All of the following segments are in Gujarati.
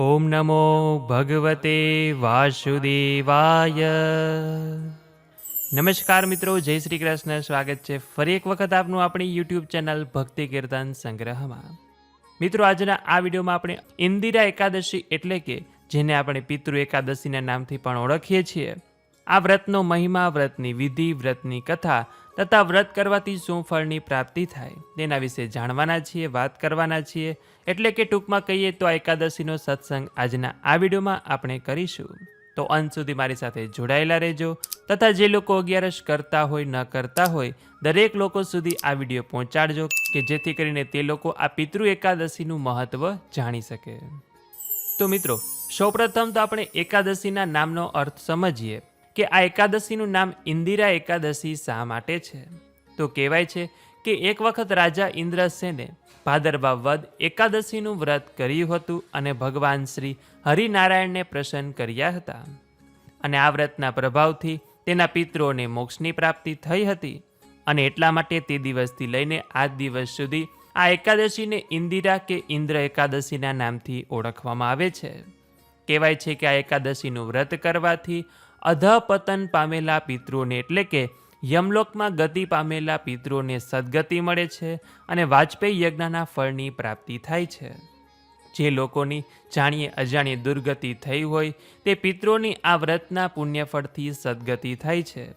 ઓમ નમો ભગવતે વાસુદેવાય. નમસ્કાર મિત્રો, જય શ્રી કૃષ્ણ. સ્વાગત છે ફરી એક વખત આપનું આપણી યુટ્યુબ ચેનલ ભક્તિ કીર્તન સંગ્રહમાં. મિત્રો, આજના આ વિડીયોમાં આપણે ઇન્દિરા એકાદશી એટલે કે જેને આપણે પિતૃ એકાદશીના નામથી પણ ઓળખીએ છીએ. આ વ્રતનો મહિમા, વ્રતની વિધિ, વ્રતની કથા તથા વ્રત કરવાથી શું ફળની પ્રાપ્તિ થાય તેના વિશે જાણવાના છીએ, વાત કરવાના છીએ. એટલે કે ટૂંકમાં કહીએ તો એકાદશીનો સત્સંગ આજના આ વિડીયોમાં આપણે કરીશું. તો અંત સુધી મારી સાથે જોડાયેલા રહેજો તથા જે લોકો અગિયારસ કરતા હોય, ન કરતા હોય, દરેક લોકો સુધી આ વીડિયો પહોંચાડજો કે જેથી કરીને તે લોકો આ પિતૃ એકાદશીનું મહત્વ જાણી શકે. તો મિત્રો, સૌપ્રથમ તો આપણે એકાદશીના નામનો અર્થ સમજીએ. કે આ એકાદશીનું નામ ઇન્દિરા એકાદશી શા માટે છે? તો કહેવાય છે કે એક વખત રાજા ઇન્દ્રસેને ભાદરવા વદ એકાદશીનું વ્રત કર્યું હતું અને ભગવાન શ્રી હરિનારાયણને પ્રસન્ન કર્યા હતા. અને આ વ્રતના પ્રભાવથી તેના પિત્રોને મોક્ષની પ્રાપ્તિ થઈ હતી અને એટલા માટે તે દિવસથી લઈને આજ દિવસ સુધી આ એકાદશીને ઇન્દિરા કે ઇન્દ્ર એકાદશીના નામથી ઓળખવામાં આવે છે. કહેવાય છે કે આ એકાદશીનું વ્રત કરવાથી અધપતન પામેલા પિતૃઓને એટલે કે યમલોકમાં ગતિ પામેલા પિતૃઓને સદગતિ મળે છે અને વાજપેયી યજ્ઞના ફળની પ્રાપ્તિ થાય છે. જે લોકોની જાણીએ અજાણીએ દુર્ગતિ થઈ હોય, તે પિતૃઓની આ વ્રતના પુણ્યફળથી સદગતિ થાય છે.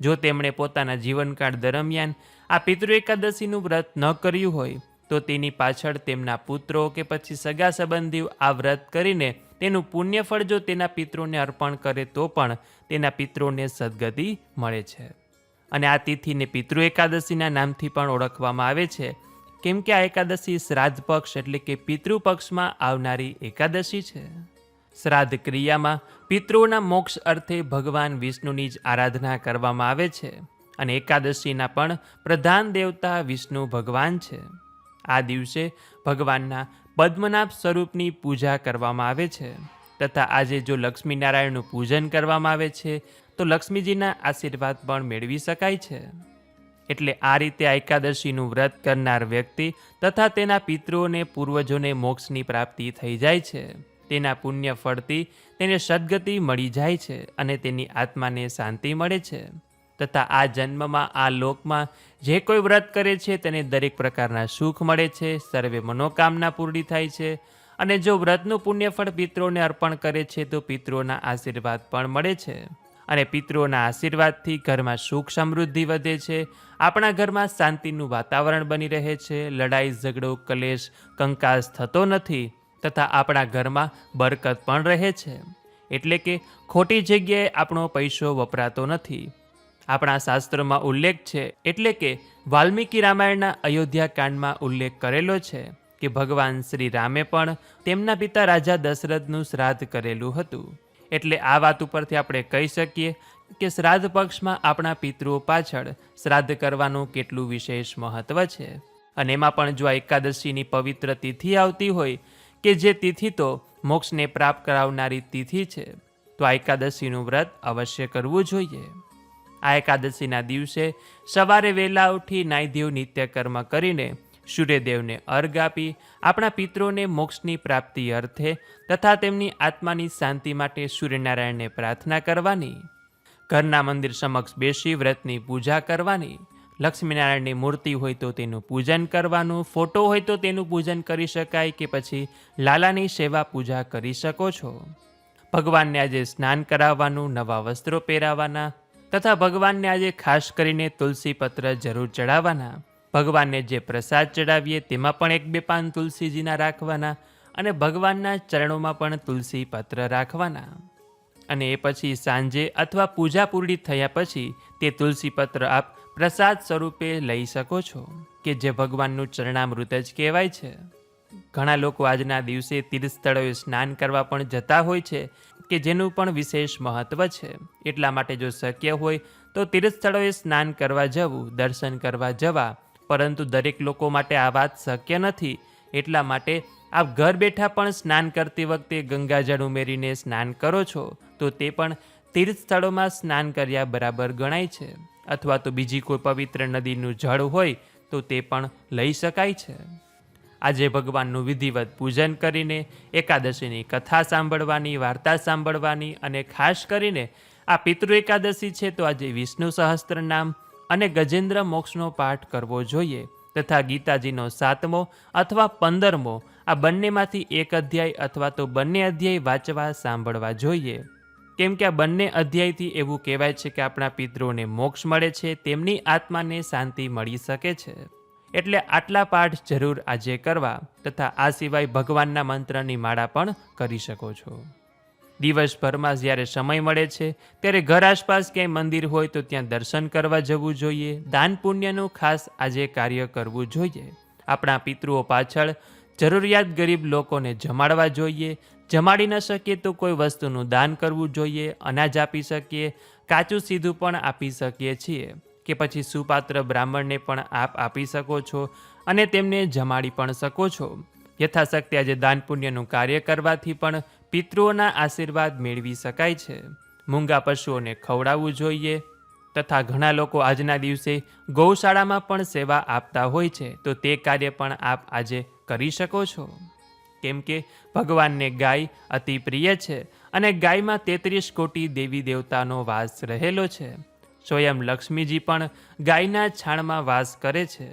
જો તેમણે પોતાના જીવનકાળ દરમિયાન આ પિતૃ એકાદશીનું વ્રત ન કર્યું હોય, તો તેની પાછળ તેમના પુત્રો કે પછી સગા સંબંધીઓ આ વ્રત કરીને તેનું પુણ્યફળ જો તેના પિતૃને અર્પણ કરે તો પણ તેના પિતૃને સદગતિ મળે છે. અને આ તિથિને પિતૃ એકાદશીના નામથી પણ ઓળખવામાં આવે છે. કેમ કે આ એકાદશી શ્રાદ્ધ પક્ષ એટલે કે પિતૃ પક્ષમાં આવનારી એકાદશી છે. શ્રાદ્ધ ક્રિયામાં પિતૃઓના મોક્ષ અર્થે ભગવાન વિષ્ણુની જ આરાધના કરવામાં આવે છે અને એકાદશીના પણ પ્રધાન દેવતા વિષ્ણુ ભગવાન છે. આ દિવસે ભગવાનના પદ્મનાભ સ્વરૂપની પૂજા કરવામાં આવે છે તથા આજે જો લક્ષ્મીનારાયણનું પૂજન કરવામાં આવે છે, તો લક્ષ્મીજીના આશીર્વાદ પણ મેળવી શકાય છે. એટલે આ રીતે એકાદશીનું વ્રત કરનાર વ્યક્તિ તથા તેના પિતૃઓને પૂર્વજોને મોક્ષની પ્રાપ્તિ થઈ જાય છે. તેના પુણ્ય ફળથી તેને સદગતિ મળી જાય છે અને તેની આત્માને શાંતિ મળે છે. તથા આ જન્મમાં, આ લોકમાં જે કોઈ વ્રત કરે છે તેને દરેક પ્રકારના સુખ મળે છે, સર્વે મનોકામના પૂર્ણી થાય છે અને જો વ્રતનું પુણ્યફળ પિતૃઓને અર્પણ કરે છે તો પિત્રોના આશીર્વાદ પણ મળે છે. અને પિતૃઓના આશીર્વાદથી ઘરમાં સુખ સમૃદ્ધિ વધે છે, આપણા ઘરમાં શાંતિનું વાતાવરણ બની રહે છે, લડાઈ, ઝઘડો, કલેશ, કંકાસ થતો નથી તથા આપણા ઘરમાં બરકત પણ રહે છે. એટલે કે ખોટી જગ્યાએ આપણો પૈસો વપરાતો નથી. આપણા શાસ્ત્રોમાં ઉલ્લેખ છે, એટલે કે વાલ્મીકી રામાયણના અયોધ્યા કાંડમાં ઉલ્લેખ કરેલો છે કે ભગવાન શ્રી રામે પણ તેમના પિતા રાજા દશરથનું શ્રાદ્ધ કરેલું હતું. એટલે આ વાત ઉપરથી આપણે કહી શકીએ કે શ્રાદ્ધ પક્ષમાં આપણા પિતૃઓ પાછળ શ્રાદ્ધ કરવાનું કેટલું વિશેષ મહત્વ છે. અને એમાં પણ જો આ એકાદશીની પવિત્ર તિથિ આવતી હોય, કે જે તિથિ તો મોક્ષને પ્રાપ્ત કરાવનારી તિથિ છે, તો આ એકાદશીનું વ્રત અવશ્ય કરવું જોઈએ. આ એકાદશીના દિવસે સવારે વહેલા ઉઠી નાયદેવ નિત્યકર્મ કરીને સૂર્યદેવને અર્ઘ આપી આપણા પિત્રોને મોક્ષની પ્રાપ્તિ અર્થે તથા તેમની આત્માની શાંતિ માટે સૂર્યનારાયણને પ્રાર્થના કરવાની. ઘરના મંદિર સમક્ષ બેસી વ્રતની પૂજા કરવાની. લક્ષ્મીનારાયણની મૂર્તિ હોય તો તેનું પૂજન કરવાનું, ફોટો હોય તો તેનું પૂજન કરી શકાય કે પછી લાલાની સેવા પૂજા કરી શકો છો. ભગવાનને આજે સ્નાન કરાવવાનું, નવા વસ્ત્રો પહેરાવાના તથા ભગવાનને આજે ખાસ કરીને તુલસી પત્ર જરૂર ચડાવવાના ભગવાનને જે પ્રસાદ ચડાવીએ તેમાં પણ એક બે પાન તુલસીજીના રાખવાના અને ભગવાનના ચરણોમાં પણ તુલસી પત્ર રાખવાના. અને એ પછી સાંજે અથવા પૂજા પૂરી થયા પછી તે તુલસી પત્ર આપ પ્રસાદ સ્વરૂપે લઈ શકો છો, કે જે ભગવાનનું ચરણામૃત જ કહેવાય છે. ઘણા લોકો આજના દિવસે તીર્થ સ્થળોએ સ્નાન કરવા પણ જતા હોય છે કે જેનું પણ વિશેષ મહત્વ છે. એટલા માટે જો શક્ય હોય, તો તીર્થ સ્થળોએ સ્નાન કરવા જવું, દર્શન કરવા જવા. પરંતુ દરેક લોકો માટે આ વાત શક્ય નથી. એટલા માટે આપ ઘર બેઠા પણ સ્નાન કરતી વખતે ગંગાજળ ઉમેરીને સ્નાન કરો છો, તો તે પણ તીર્થ સ્થળોમાં સ્નાન કર્યા બરાબર ગણાય છે. અથવા તો બીજી કોઈ પવિત્ર નદીનું જળ હોય, તો તે પણ લઈ શકાય છે. આજે ભગવાનનું વિધિવત પૂજન કરીને એકાદશીની કથા સાંભળવાની, વાર્તા સાંભળવાની અને ખાસ કરીને આ પિતૃ એકાદશી છે તો આજે વિષ્ણુ સહસ્ત્ર નામ અને ગજેન્દ્ર મોક્ષનો પાઠ કરવો જોઈએ તથા ગીતાજીનો સાતમો અથવા પંદરમો આ બંનેમાંથી એક અધ્યાય અથવા તો બંને અધ્યાય વાંચવા સાંભળવા જોઈએ. કેમ કે આ બંને અધ્યાયથી એવું કહેવાય છે કે આપણા પિતૃઓને મોક્ષ મળે છે, તેમની આત્માને શાંતિ મળી શકે છે. એટલે આટલા પાઠ જરૂર આજે કરવા તથા આ સિવાય ભગવાનના મંત્રની માળા પણ કરી શકો છો. દિવસભરમાં જ્યારે સમય મળે છે, ત્યારે ઘર આસપાસ ક્યાંય મંદિર હોય તો ત્યાં દર્શન કરવા જવું જોઈએ. દાન પુણ્યનું ખાસ આજે કાર્ય કરવું જોઈએ. આપણા પિતૃઓ પાછળ જરૂરિયાત ગરીબ લોકોને જમાડવા જોઈએ. જમાડી ન શકીએ તો કોઈ વસ્તુનું દાન કરવું જોઈએ. અનાજ આપી શકીએ, કાચું સીધું પણ આપી શકીએ છીએ. કે પછી સુપાત્ર બ્રાહ્મણને પણ આપ આપી શકો છો અને તેમને જમાડી પણ શકો છો. યથાશક્તિ આજે દાન પુણ્યનું કાર્ય કરવાથી પણ પિતૃઓના આશીર્વાદ મેળવી શકાય છે. મૂંગા પશુઓને ખવડાવવું જોઈએ તથા ઘણા લોકો આજના દિવસે ગૌશાળામાં પણ સેવા આપતા હોય છે, તો તે કાર્ય પણ આપ આજે કરી શકો છો. કેમ કે ભગવાનને ગાય અતિ પ્રિય છે અને ગાયમાં તેત્રીસ કોટી દેવી દેવતાનો વાસ રહેલો છે. સ્વયં લક્ષ્મીજી પણ ગાયના છાણમાં વાસ કરે છે.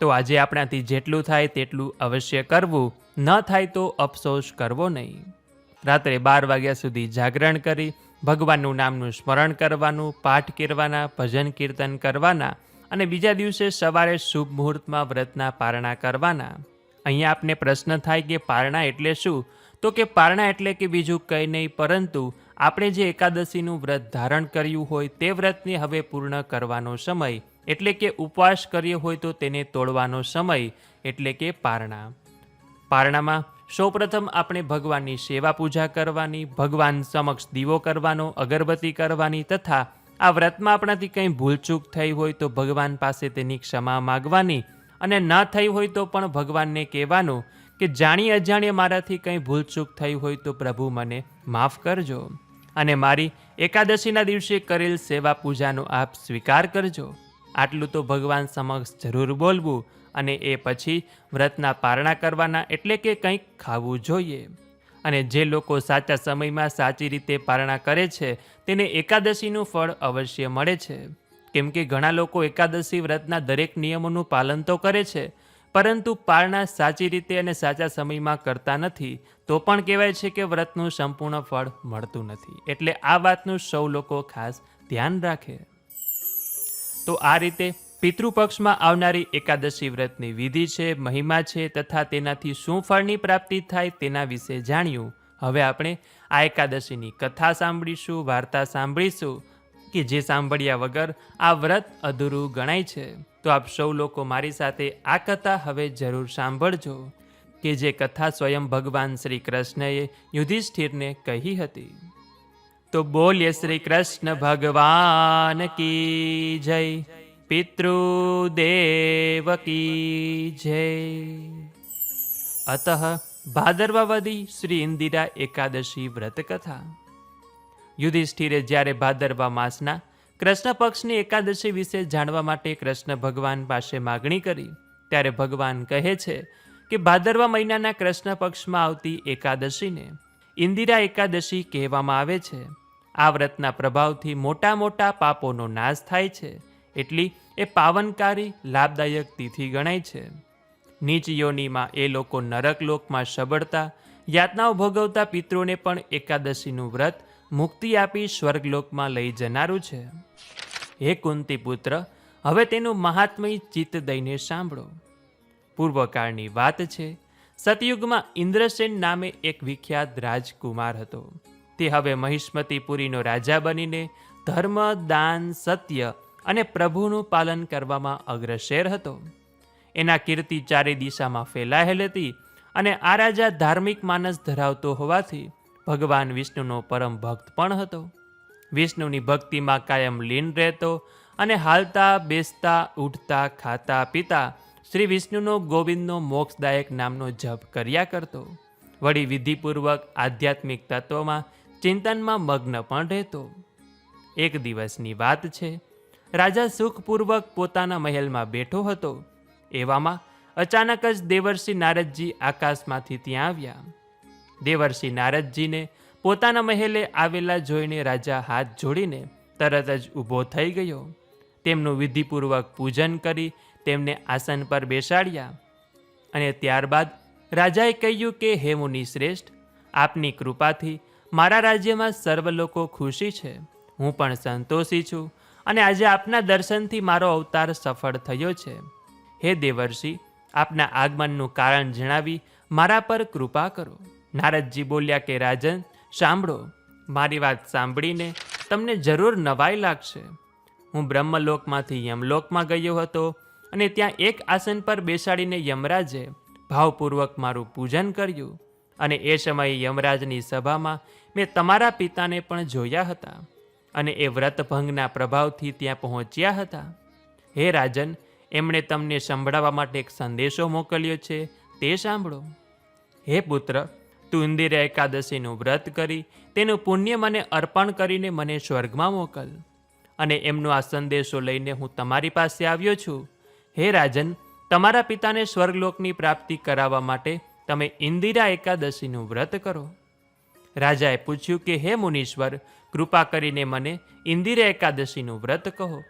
તો આજે આપણાથી જેટલું થાય તેટલું અવશ્ય કરવું, ન થાય તો અફસોસ કરવો નહીં. રાત્રે બાર વાગ્યા સુધી જાગરણ કરી, ભગવાનનું નામનું સ્મરણ કરવાનું, પાઠ કરવાના, ભજન કીર્તન કરવાના અને બીજા દિવસે સવારે શુભ મુહૂર્તમાં વ્રતના પારણા કરવાના. અહીંયા આપને પ્રશ્ન થાય કે પારણા એટલે શું? તો કે પારણા એટલે કે બીજું કંઈ નહીં, પરંતુ આપણે જે એકાદશીનું વ્રત ધારણ કર્યું હોય તે વ્રતને હવે પૂર્ણ કરવાનો સમય, એટલે કે ઉપવાસ કર્યો હોય તો તેને તોડવાનો સમય, એટલે કે પારણા. પારણામાં સૌપ્રથમ આપણે ભગવાનની સેવા પૂજા કરવાની, ભગવાન સમક્ષ દીવો કરવાનો, અગરબત્તી કરવાની તથા આ વ્રતમાં આપણાથી કંઈ ભૂલચૂક થઈ હોય તો ભગવાન પાસે તેની ક્ષમા માગવાની અને ન થઈ હોય તો પણ ભગવાનને કહેવાનું કે જાણી અજાણીએ મારાથી કંઈ ભૂલચૂક થઈ હોય તો પ્રભુ મને માફ કરજો. અને મારી એકાદશીના દિવસે કરેલ સેવા પૂજાનો આપ સ્વીકાર કરજો. આટલું તો ભગવાન સમક્ષ જરૂર બોલવું અને એ પછી વ્રતના પારણા કરવાના એટલે કે કંઈક ખાવું જોઈએ. અને જે લોકો સાચા સમયમાં સાચી રીતે પારણા કરે છે, તેને એકાદશીનું ફળ અવશ્ય મળે છે. કેમ કે ઘણા લોકો એકાદશી વ્રતના દરેક નિયમોનું પાલન તો કરે છે પરંતુ પારણા સાચી રીતે અને સાચા સમયમાં કરતા નથી, તો પણ કહેવાય છે કે વ્રતનું સંપૂર્ણ ફળ મળતું નથી. એટલે આ વાતનું સૌ લોકો ખાસ ધ્યાન રાખે. તો આ રીતે પિતૃપક્ષમાં આવનારી એકાદશી વ્રતની વિધિ છે, મહિમા છે, તથા તેનાથી શું ફળની પ્રાપ્તિ થાય તેના વિશે જાણ્યું. હવે આપણે આ એકાદશીની કથા સાંભળીશું, વાર્તા સાંભળીશું, કે જે સાંભળ્યા વગર આ વ્રત અધૂરું ગણાય છે. તો આપ સૌ લોકો મારી સાથે આ કથા હવે જરૂર સાંભળજો, કે જે કથા સ્વયં ભગવાન શ્રી કૃષ્ણએ યુધિષ્ઠિરને કહી હતી. તો બોલ્ય શ્રી કૃષ્ણ, ભગવાન કી જય, પિતૃદેવ કી જય. અતઃ ભાદરવાવદી શ્રી ઇન્દિરા એકાદશી વ્રત કથા. યુધિષ્ઠિરે જ્યારે ભાદરવા માસના કૃષ્ણ પક્ષની એકાદશી વિશે જાણવા માટે કૃષ્ણ ભગવાન પાસે માગણી કરી. ત્યારે ભગવાન કહે છે કે ભાદરવા મહિનાના કૃષ્ણ પક્ષમાં આવતી એકાદશીને ઇન્દિરા એકાદશી કહેવામાં આવે છે. આ વ્રતના પ્રભાવથી મોટા મોટા પાપોનો નાશ થાય છે. એટલી એ પાવનકારી, લાભદાયક તિથિ ગણાય છે. નીચ યોનિમાં એ લોકો નરક લોકમાં સબળતા, યાતનાઓ ભોગવતા પિતૃને પણ એકાદશીનું વ્રત મુક્તિ આપી સ્વર્ગલોકમાં લઈ જનારું છે. હે કુંતી પુત્ર હવે તેનું મહાત્મય ચિત્ત દઈને સાંભળો. પૂર્વકાળની વાત છે, સતયુગમાં ઇન્દ્રસેન નામે એક વિખ્યાત રાજકુમાર હતો. તે હવે મહિષ્મતીપુરીનો રાજા બનીને ધર્મ, દાન, સત્ય અને પ્રભુનું પાલન કરવામાં અગ્રશેર હતો. એના કીર્તિ ચારે દિશામાં ફેલાયેલ હતી અને આ રાજા ધાર્મિક માનસ ધરાવતો હોવાથી ભગવાન વિષ્ણુનો પરમ ભક્ત પણ હતો. વિષ્ણુની ભક્તિમાં કાયમ લીન રહેતો અને હાલતા, બેસતા, ઉઠતા, ખાતા, પીતા શ્રી વિષ્ણુનો ગોવિંદનો મોક્ષદાયક નામનો જપ કર્યા કરતો. વળી વિધિપૂર્વક આધ્યાત્મિક તત્વમાં ચિંતનમાં મગ્ન પણ રહેતો. એક દિવસની વાત છે. રાજા સુખપૂર્વક પોતાના મહેલમાં બેઠો હતો. એવામાં અચાનક જ દેવર્ષિ નારદજી આકાશમાંથી ત્યાં આવ્યા. દેવર્ષિ નારદજીને પોતાના મહેલે આવેલા જોઈને રાજા હાથ જોડીને તરત જ ઊભો થઈ ગયો. તેમનું વિધિપૂર્વક પૂજન કરી તેમને આસન પર બેસાડ્યા અને ત્યારબાદ રાજાએ કહ્યું કે, હે મુનિ શ્રેષ્ઠ, આપની કૃપાથી મારા રાજ્યમાં સર્વ લોકો ખુશી છે. હું પણ સંતોષી છું અને આજે આપના દર્શનથી મારો અવતાર સફળ થયો છે. હે દેવર્ષિ, આપના આગમનનું કારણ જણાવી મારા પર કૃપા કરો. નારદજી બોલ્યા કે, રાજન, સાંભળો. મારી વાત સાંભળીને તમને જરૂર નવાઈ લાગશે. હું બ્રહ્મલોકમાંથી યમલોકમાં ગયો હતો અને ત્યાં એક આસન પર બેસાડીને યમરાજે ભાવપૂર્વક મારું પૂજન કર્યું અને એ સમયે યમરાજની સભામાં મેં તમારા પિતાને પણ જોયા હતા અને એ વ્રતભંગના પ્રભાવથી ત્યાં પહોંચ્યા હતા. હે રાજન, એમણે તમને સંભળાવવા માટે એક સંદેશો મોકલ્યો છે, તે સાંભળો. હે પુત્ર તું ઇન્દિરા એકાદશીનું વ્રત કરી તેનું પુણ્ય મને અર્પણ કરીને મને સ્વર્ગમાં મોકલ. અને એમનો આ સંદેશો લઈને હું તમારી પાસે આવ્યો છું. હે રાજન, તમારા પિતાને સ્વર્ગલોકની પ્રાપ્તિ કરાવવા માટે તમે ઇન્દિરા એકાદશીનું વ્રત કરો. રાજાએ પૂછ્યું કે, હે મુનીશ્વર, કૃપા કરીને મને ઇન્દિરા એકાદશીનું વ્રત કહો.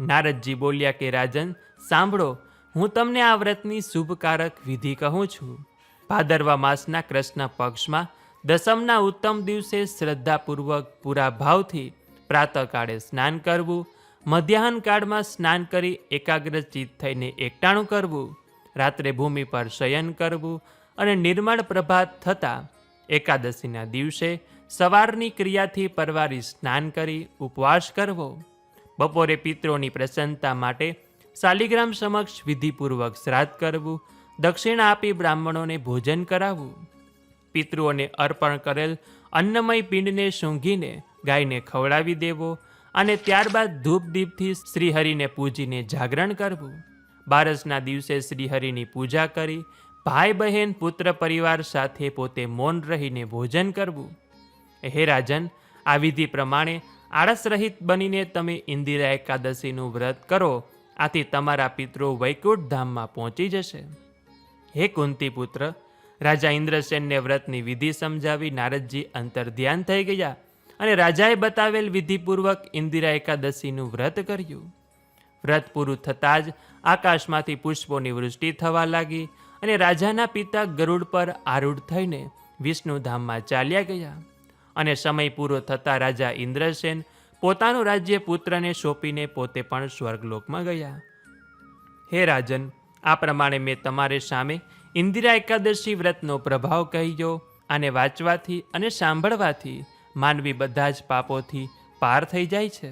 નારદજી બોલ્યા કે, રાજન, સાંભળો, હું તમને આ વ્રતની શુભકારક વિધિ કહું છું. ભાદરવા માસના કૃષ્ણ પક્ષમાં દસમના ઉત્તમ દિવસે શ્રદ્ધાપૂર્વક પૂરા ભાવથી પ્રાતઃકાળે સ્નાન કરવું, મધ્યાહન કાળમાં સ્નાન કરી એકાગ્રચિત થઈને એકટાણું કરવું, રાત્રે ભૂમિ પર શયન કરવું અને નિર્માણ પ્રભાત થતાં એકાદશીના દિવસે સવારની ક્રિયાથી પરવારી સ્નાન કરી ઉપવાસ કરવો. બપોરે પિત્રોની પ્રસન્નતા માટે શાલિગ્રામ સમક્ષ વિધિપૂર્વક શ્રાદ્ધ કરવું દક્ષિણા આપી બ્રાહ્મણોને ભોજન કરાવવું. પિતૃઓને અર્પણ કરેલ અન્નમય પિંડને સૂંઘીને ગાયને ખવડાવી દેવો અને ત્યારબાદ ધૂપ દીપથી શ્રીહરિને પૂજીને જાગરણ કરવું. બારસના દિવસે શ્રીહરિની પૂજા કરી ભાઈ બહેન પુત્ર પરિવાર સાથે પોતે મૌન રહીને ભોજન કરવું. હે રાજન, આ વિધિ પ્રમાણે આળસ રહિત બનીને તમે ઇન્દિરા એકાદશીનું વ્રત કરો. આથી તમારા પિતરો વૈકુંઠ ધામમાં પહોંચી જશે. હે કુંતી પુત્ર, રાજા ઇન્દ્રસેનને વ્રતની વિધિ સમજાવી નારદજી અંતર ધ્યાન થઈ ગયા અને રાજાએ બતાવેલ વિધિપૂર્વક ઇન્દિરા એકાદશીનું વ્રત કર્યું. વ્રત પૂરું થતાં જ આકાશમાંથી પુષ્પોની વૃષ્ટિ થવા લાગી અને રાજાના પિતા ગરુડ પર આરૂઢ થઈને વિષ્ણુધામમાં ચાલ્યા ગયા. અને સમય પૂરો થતાં રાજા ઇન્દ્રસેન પોતાનું રાજ્ય પુત્રને સોંપીને પોતે પણ સ્વર્ગલોકમાં ગયા. હે રાજન આ પ્રમાણે મેં તમારે સામે ઇન્દિરા એકાદશી વ્રતનો પ્રભાવ કહ્યો આને વાંચવાથી અને સાંભળવાથી માનવી બધા જ પાપોથી પાર થઈ જાય છે.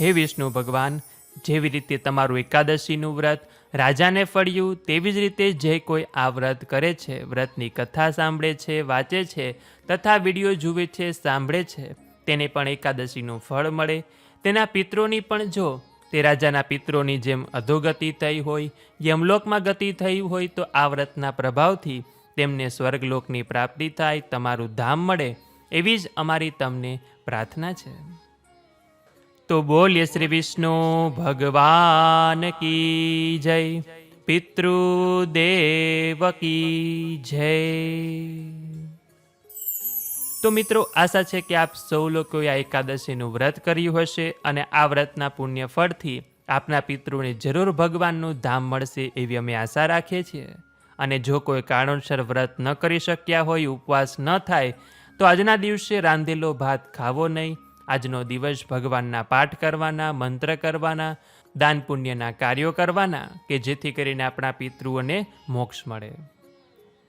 હે વિષ્ણુ ભગવાન, જેવી રીતે તમારું એકાદશીનું વ્રત રાજાને ફળ્યું, તેવી જ રીતે જે કોઈ આ વ્રત કરે છે, વ્રતની કથા સાંભળે છે, વાંચે છે, તથા વીડિયો જુએ છે, સાંભળે છે, તેને પણ એકાદશીનું ફળ મળે. તેના પિત્રોની પણ જો તે રાજાના પિત્રોની જેમ અધોગતિ થઈ હોય યમલોકમાં ગતિ થઈ હોય, તો આ વ્રતના પ્રભાવથી તેમને સ્વર્ગલોકની પ્રાપ્તિ થાય, તમારું ધામ મળે, એવી જ અમારી તમને પ્રાર્થના છે. તો બોલીએ શ્રી વિષ્ણુ, ભગવાન કી જય, પિતૃદેવ કી જય. તો મિત્રો, આશા છે કે આપ સૌ લોકોએ આ એકાદશીનું વ્રત કર્યું હશે અને આ વ્રતના પુણ્ય ફળથી આપના પિતૃને જરૂર ભગવાનનું ધામ મળશે એવી અમે આશા રાખીએ છીએ. અને જો કોઈ કારણોસર વ્રત ન કરી શક્યા હોય, ઉપવાસ ન થાય, તો આજના દિવસે રાંધેલો ભાત ખાવો નહીં. આજનો દિવસ ભગવાનના પાઠ કરવાના, મંત્ર કરવાના, દાન પુણ્યના કાર્યો કરવાના, કે જેથી કરીને આપણા પિતૃઓને મોક્ષ મળે.